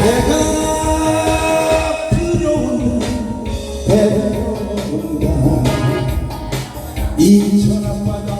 배가 들어오는 배가 온다. 인천 앞바다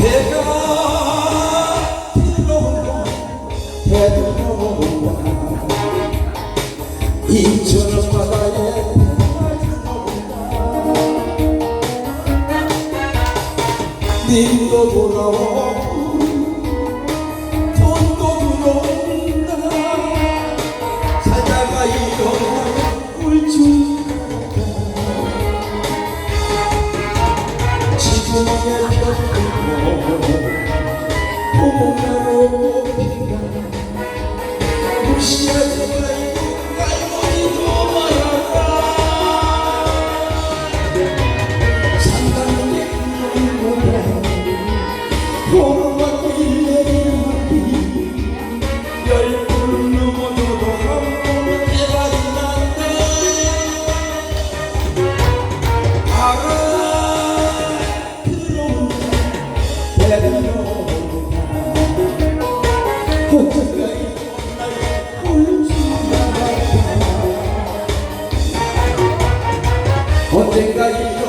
배가 들러와 배들러와 이처럼 바다에 님도 돌아와 돈도 들어온다 살다가 이런 Oh, Chega aí.